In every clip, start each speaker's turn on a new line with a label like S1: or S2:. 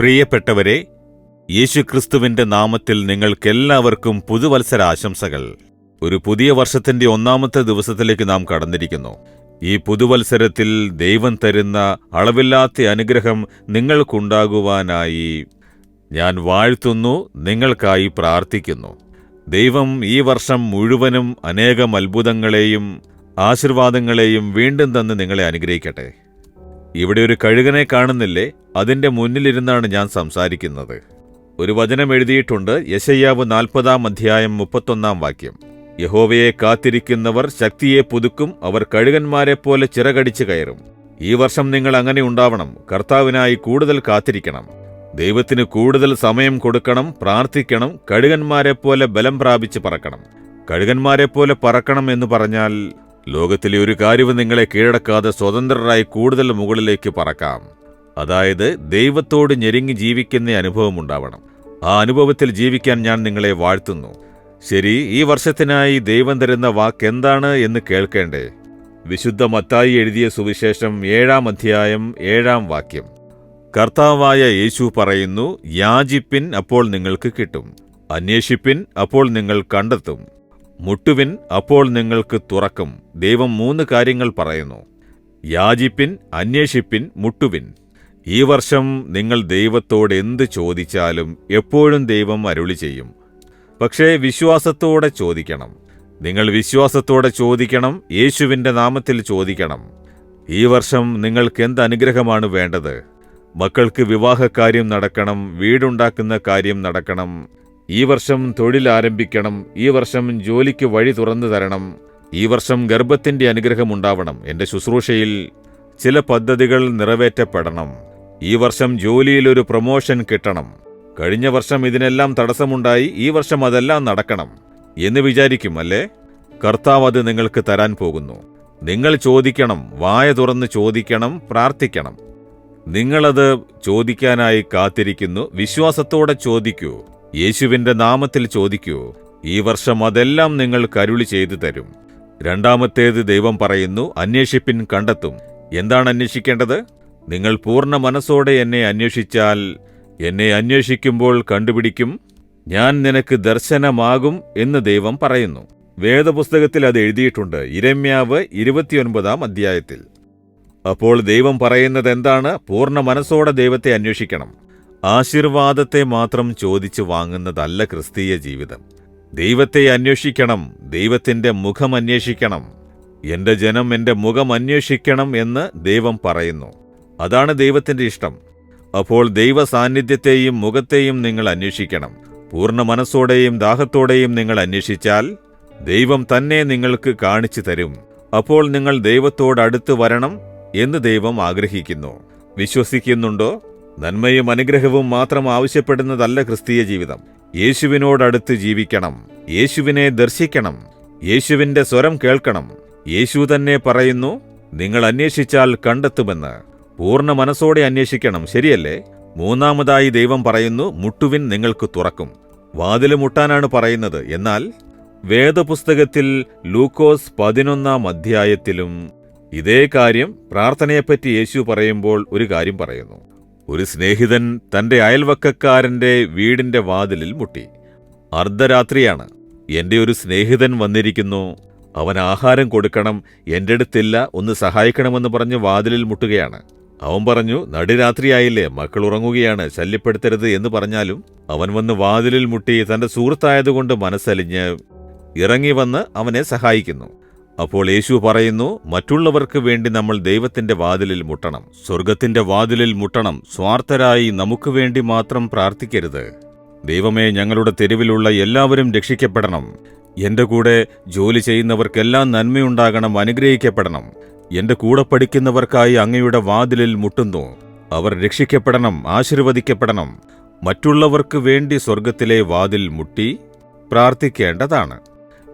S1: പ്രിയപ്പെട്ടവരെ യേശുക്രിസ്തുവിന്റെ നാമത്തിൽ നിങ്ങൾക്കെല്ലാവർക്കും പുതുവത്സര ആശംസകൾ ഒരു പുതിയ വർഷത്തിന്റെ ഒന്നാമത്തെ ദിവസത്തിലേക്ക് നാം കടന്നിരിക്കുന്നു. ഈ പുതുവത്സരത്തിൽ ദൈവം തരുന്ന അളവില്ലാത്ത അനുഗ്രഹം നിങ്ങൾക്കുണ്ടാകുവാനായി ഞാൻ വാഴ്ത്തുന്നു നിങ്ങൾക്കായി പ്രാർത്ഥിക്കുന്നു. ദൈവം ഈ വർഷം മുഴുവനും അനേകം അത്ഭുതങ്ങളെയും ആശീർവാദങ്ങളെയും വീണ്ടും തന്ന് നിങ്ങളെ അനുഗ്രഹിക്കട്ടെ. ഇവിടെ ഒരു കഴുകനെ കാണുന്നില്ലേ? അതിന്റെ മുന്നിലിരുന്നാണ് ഞാൻ സംസാരിക്കുന്നത്. ഒരു വചനം എഴുതിയിട്ടുണ്ട് യശയ്യാവ് നാൽപ്പതാം അധ്യായം മുപ്പത്തൊന്നാം വാക്യം. യഹോവയെ കാത്തിരിക്കുന്നവർ ശക്തിയെ പുതുക്കും അവർ കഴുകന്മാരെ പോലെ ചിറകടിച്ചു കയറും. ഈ വർഷം നിങ്ങൾ അങ്ങനെ ഉണ്ടാവണം കർത്താവിനായി കൂടുതൽ കാത്തിരിക്കണം. ദൈവത്തിന് കൂടുതൽ സമയം കൊടുക്കണം പ്രാർത്ഥിക്കണം കഴുകന്മാരെ പോലെ ബലം പ്രാപിച്ച് പറക്കണം. കഴുകന്മാരെ പോലെ പറക്കണം എന്ന് പറഞ്ഞാൽ ലോകത്തിലെ ഒരു കാര്യവും നിങ്ങളെ കീഴടക്കാതെ സ്വതന്ത്രരായി കൂടുതൽ മുകളിലേക്ക് പറക്കാം. അതായത് ദൈവത്തോട് ഞെരുങ്ങി ജീവിക്കുന്ന അനുഭവം ഉണ്ടാവണം. ആ അനുഭവത്തിൽ ജീവിക്കാൻ ഞാൻ നിങ്ങളെ വാഴ്ത്തുന്നു. ശരി ഈ വർഷത്തിനായി ദൈവം തരുന്ന വാക്ക് എന്താണ് എന്ന് കേൾക്കേണ്ടേ? വിശുദ്ധ മത്തായി എഴുതിയ സുവിശേഷം ഏഴാം അധ്യായം ഏഴാം വാക്യം. കർത്താവായ യേശു പറയുന്നു യാചിപ്പിൻ അപ്പോൾ നിങ്ങൾക്ക് കിട്ടും. അന്വേഷിപ്പിൻ അപ്പോൾ നിങ്ങൾ കണ്ടെത്തും. മുട്ടുവിൻ അപ്പോൾ നിങ്ങൾക്ക് തുറക്കും. ദൈവം മൂന്ന് കാര്യങ്ങൾ പറയുന്നു. യാചിപ്പിൻ അന്വേഷിപ്പിൻ മുട്ടുവിൻ. ഈ വർഷം നിങ്ങൾ ദൈവത്തോട് എന്ത് ചോദിച്ചാലും എപ്പോഴും ദൈവം അരുളി ചെയ്യും. പക്ഷേ വിശ്വാസത്തോടെ ചോദിക്കണം. നിങ്ങൾ വിശ്വാസത്തോടെ ചോദിക്കണം യേശുവിന്റെ നാമത്തിൽ ചോദിക്കണം. ഈ വർഷം നിങ്ങൾക്ക് എന്ത് അനുഗ്രഹമാണ് വേണ്ടത്? മക്കൾക്ക് വിവാഹ കാര്യം നടക്കണം വീടുണ്ടാക്കുന്ന കാര്യം നടക്കണം. ഈ വർഷം തൊഴിൽ ആരംഭിക്കണം ഈ വർഷം ജോലിക്ക് വഴി തുറന്നു തരണം ഈ വർഷം ഗർഭത്തിന്റെ അനുഗ്രഹം ഉണ്ടാവണം എന്റെ ശുശ്രൂഷയിൽ ചില പദ്ധതികൾ നിറവേറ്റപ്പെടണം. ഈ വർഷം ജോലിയിൽ ഒരു പ്രൊമോഷൻ കിട്ടണം. കഴിഞ്ഞ വർഷം ഇതിനെല്ലാം തടസ്സമുണ്ടായി ഈ വർഷം അതെല്ലാം നടക്കണം എന്ന് വിചാരിക്കും അല്ലേ? കർത്താവ് അത് നിങ്ങൾക്ക് തരാൻ പോകുന്നു. നിങ്ങൾ ചോദിക്കണം വായ തുറന്ന് ചോദിക്കണം പ്രാർത്ഥിക്കണം. നിങ്ങളത് ചോദിക്കാനായി കാത്തിരിക്കുന്നു വിശ്വാസത്തോടെ ചോദിക്കൂ. യേശുവിന്റെ നാമത്തിൽ ചോദിക്കൂ. ഈ വർഷം അതെല്ലാം നിങ്ങൾ കരുളി ചെയ്തു തരും. രണ്ടാമത്തേത് ദൈവം പറയുന്നു അന്വേഷിപ്പിൻ കണ്ടെത്തും. എന്താണ് അന്വേഷിക്കേണ്ടത്? നിങ്ങൾ പൂർണ മനസ്സോടെ എന്നെ അന്വേഷിച്ചാൽ എന്നെ അന്വേഷിക്കുമ്പോൾ കണ്ടുപിടിക്കും. ഞാൻ നിനക്ക് ദർശനമാകും എന്ന് ദൈവം പറയുന്നു. വേദപുസ്തകത്തിൽ അത് എഴുതിയിട്ടുണ്ട്. ഇരമ്യാവ് ഇരുപത്തിയൊൻപതാം അധ്യായത്തിൽ. അപ്പോൾ ദൈവം പറയുന്നത് എന്താണ് പൂർണ മനസ്സോടെ ദൈവത്തെ അന്വേഷിക്കണം. ആശീർവാദത്തെ മാത്രം ചോദിച്ചു വാങ്ങുന്നതല്ല ക്രിസ്തീയ ജീവിതം. ദൈവത്തെ അന്വേഷിക്കണം ദൈവത്തിന്റെ മുഖം അന്വേഷിക്കണം എന്റെ ജനം എന്റെ മുഖം അന്വേഷിക്കണം എന്ന് ദൈവം പറയുന്നു. അതാണ് ദൈവത്തിന്റെ ഇഷ്ടം. അപ്പോൾ ദൈവ സാന്നിധ്യത്തെയും മുഖത്തെയും നിങ്ങൾ അന്വേഷിക്കണം. പൂർണ മനസ്സോടെയും ദാഹത്തോടെയും നിങ്ങൾ അന്വേഷിച്ചാൽ ദൈവം തന്നെ നിങ്ങൾക്ക് കാണിച്ചു തരും. അപ്പോൾ നിങ്ങൾ ദൈവത്തോടടുത്ത് വരണം എന്ന് ദൈവം ആഗ്രഹിക്കുന്നു. വിശ്വസിക്കുന്നുണ്ടോ? നന്മയും അനുഗ്രഹവും മാത്രം ആവശ്യപ്പെടുന്നതല്ല ക്രിസ്തീയ ജീവിതം. യേശുവിനോടടുത്ത് ജീവിക്കണം. യേശുവിനെ ദർശിക്കണം. യേശുവിന്റെ സ്വരം കേൾക്കണം. യേശു തന്നെ പറയുന്നു നിങ്ങൾ അന്വേഷിച്ചാൽ കണ്ടെത്തുമെന്ന്. പൂർണ മനസ്സോടെ അന്വേഷിക്കണം ശരിയല്ലേ? മൂന്നാമതായി ദൈവം പറയുന്നു മുട്ടുവിൻ നിങ്ങൾക്ക് തുറക്കും. വാതിൽ മുട്ടാനാണ് പറയുന്നത്. എന്നാൽ വേദപുസ്തകത്തിൽ ലൂക്കോസ് പതിനൊന്നാം അധ്യായത്തിലും ഇതേ കാര്യം പ്രാർത്ഥനയെപ്പറ്റി യേശു പറയുമ്പോൾ ഒരു കാര്യം പറയുന്നു. ഒരു സ്നേഹിതൻ തന്റെ അയൽവക്കക്കാരന്റെ വീടിന്റെ വാതിലിൽ മുട്ടി. അർദ്ധരാത്രിയാണ്. എന്റെ ഒരു സ്നേഹിതൻ വന്നിരിക്കുന്നു. അവൻ ആഹാരം കൊടുക്കണം എന്റെ അടുത്തില്ല ഒന്ന് സഹായിക്കണമെന്ന് പറഞ്ഞ് വാതിലിൽ മുട്ടുകയാണ്. അവൻ പറഞ്ഞു നടുരാത്രിയായില്ലേ മക്കൾ ഉറങ്ങുകയാണ് ശല്യപ്പെടുത്തരുത് എന്ന് പറഞ്ഞാലും അവൻ വന്ന് വാതിലിൽ മുട്ടി തന്റെ സുഹൃത്തായതുകൊണ്ട് മനസ്സലിഞ്ഞ് ഇറങ്ങി വന്ന് അവനെ സഹായിക്കുന്നു. അപ്പോൾ യേശു പറയുന്നു മറ്റുള്ളവർക്ക് വേണ്ടി നമ്മൾ ദൈവത്തിന്റെ വാതിലിൽ മുട്ടണം. സ്വർഗത്തിന്റെ വാതിലിൽ മുട്ടണം. സ്വാർത്ഥരായി നമുക്ക് വേണ്ടി മാത്രം പ്രാർത്ഥിക്കരുത്. ദൈവമേ ഞങ്ങളുടെ തെരുവിലുള്ള എല്ലാവരും രക്ഷിക്കപ്പെടണം. എന്റെ കൂടെ ജോലി ചെയ്യുന്നവർക്കെല്ലാം നന്മയുണ്ടാകണം. അനുഗ്രഹിക്കപ്പെടണം. എന്റെ കൂടെ പഠിക്കുന്നവർക്കായി അങ്ങയുടെ വാതിലിൽ മുട്ടുന്നു. അവർ രക്ഷിക്കപ്പെടണം. ആശീർവദിക്കപ്പെടണം. മറ്റുള്ളവർക്ക് വേണ്ടി സ്വർഗത്തിലെ വാതിൽ മുട്ടി പ്രാർത്ഥിക്കേണ്ടതാണ്.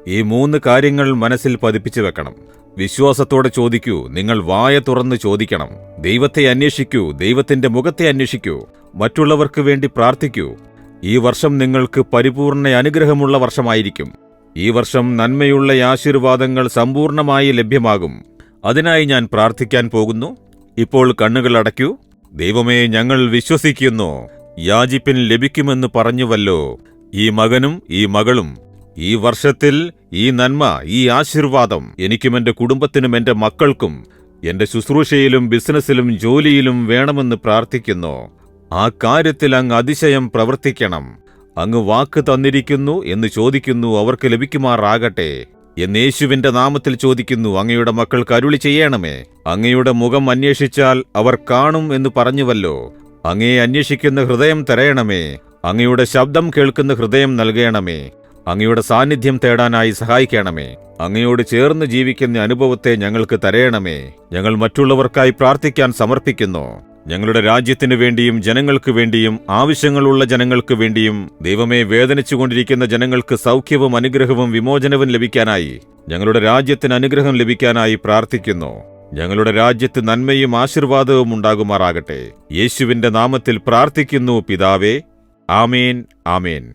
S1: ഈ മൂന്ന് കാര്യങ്ങൾ മനസ്സിൽ പതിപ്പിച്ചു വെക്കണം. വിശ്വാസത്തോടെ ചോദിക്കൂ നിങ്ങൾ വായ തുറന്ന് ചോദിക്കണം. ദൈവത്തെ അന്വേഷിക്കൂ ദൈവത്തിന്റെ മുഖത്തെ അന്വേഷിക്കൂ മറ്റുള്ളവർക്ക് വേണ്ടി പ്രാർത്ഥിക്കൂ. ഈ വർഷം നിങ്ങൾക്ക് പരിപൂർണ അനുഗ്രഹമുള്ള വർഷമായിരിക്കും. ഈ വർഷം നന്മയുള്ള ആശീർവാദങ്ങൾ സമ്പൂർണമായി ലഭ്യമാകും. അതിനായി ഞാൻ പ്രാർത്ഥിക്കാൻ പോകുന്നു. ഇപ്പോൾ കണ്ണുകൾ അടയ്ക്കൂ. ദൈവമേ ഞങ്ങൾ വിശ്വസിക്കുന്നു. യാചിപ്പിൻ ലഭിക്കുമെന്ന് പറഞ്ഞുവല്ലോ. ഈ മകനും ഈ മകളും ഈ വർഷത്തിൽ ഈ നന്മ ഈ ആശീർവാദം എനിക്കും എന്റെ കുടുംബത്തിനും എന്റെ മക്കൾക്കും എന്റെ ശുശ്രൂഷയിലും ബിസിനസ്സിലും ജോലിയിലും വേണമെന്ന് പ്രാർത്ഥിക്കുന്നു. ആ കാര്യത്തിൽ അങ്ങ് അതിശയം പ്രവർത്തിക്കണം. അങ്ങ് വാക്ക് തന്നിരിക്കുന്നു എന്ന് ചോദിക്കുന്നു അവർക്ക് ലഭിക്കുമാറാകട്ടെ. എന്ന് യേശുവിന്റെ നാമത്തിൽ ചോദിക്കുന്നു അങ്ങയുടെ മക്കൾക്ക് അരുളി ചെയ്യണമേ. അങ്ങയുടെ മുഖം അന്വേഷിച്ചാൽ അവർ കാണും എന്ന് പറഞ്ഞുവല്ലോ. അങ്ങയെ അന്വേഷിക്കുന്ന ഹൃദയം തരയണമേ. അങ്ങയുടെ ശബ്ദം കേൾക്കുന്ന ഹൃദയം നൽകണമേ. അങ്ങയുടെ സാന്നിധ്യം തേടാനായി സഹായിക്കണമേ. അങ്ങയോട് ചേർന്ന് ജീവിക്കുന്ന അനുഭവത്തെ ഞങ്ങൾക്ക് തരയണമേ. ഞങ്ങൾ മറ്റുള്ളവർക്കായി പ്രാർത്ഥിക്കാൻ സമർപ്പിക്കുന്നു. ഞങ്ങളുടെ രാജ്യത്തിനു വേണ്ടിയും ജനങ്ങൾക്ക് വേണ്ടിയും ആവശ്യങ്ങളുള്ള ജനങ്ങൾക്ക് വേണ്ടിയും ദൈവമേ വേദനിച്ചുകൊണ്ടിരിക്കുന്ന ജനങ്ങൾക്ക് സൗഖ്യവും അനുഗ്രഹവും വിമോചനവും ലഭിക്കാനായി ഞങ്ങളുടെ രാജ്യത്തിന് അനുഗ്രഹം ലഭിക്കാനായി പ്രാർത്ഥിക്കുന്നു. ഞങ്ങളുടെ രാജ്യത്ത് നന്മയും ആശീർവാദവും ഉണ്ടാകുമാറാകട്ടെ. യേശുവിന്റെ നാമത്തിൽ പ്രാർത്ഥിക്കുന്നു പിതാവേ. ആമേൻ ആമേൻ.